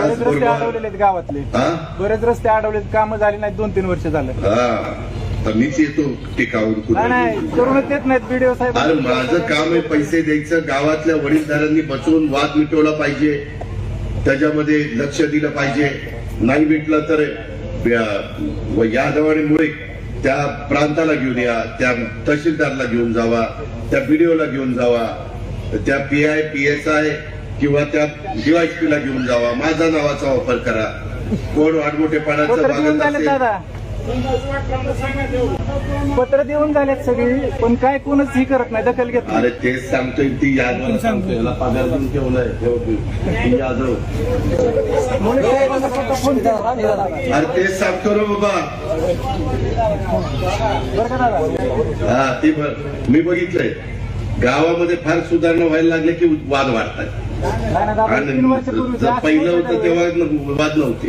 बरेच रस्ते अडवलेले आहेत गावातले. हा? बरेच रस्ते अडवलेत कामं झाली नाहीत दोन तीन वर्ष झालं. हा. तर मीच येतो टिकावून नाही कुठे? नाही करूनच देत नाहीत बीडीओ साहेब. अरे माझं काम आहे पैसे द्यायचं. गावातल्या वडीलधाऱ्यांनी बसवून वाद मिटवला पाहिजे. त्याच्यामध्ये लक्ष दिलं पाहिजे. नाही भेटलं तर अं, व यादव आणि मुळे त्या प्रांताला घेऊन या त्या तहसीलदारला घेऊन जावा त्या बीडीओला घेऊन जावा त्या P I P S I किंवा त्या डीवायसपी ला घेऊन जावा. माझा नावाचा वापर करा. कोण वागत झालेत असेल पत्र देऊन झालेत सगळी पण काय कोणच ही करत नाही दखल घेत अरे तेच सांगतोय ती यादव सांगतोय. याला पगार देऊन ठेवलाय ठेव- ती यादव. अरे तेच सांगतो ना बाबा. हा ते मी बघितलंय. गावामध्ये फार सुधारणा व्हायला लागले की वाद वाढतात. पहिलं होतं तेव्हा वाद नव्हते.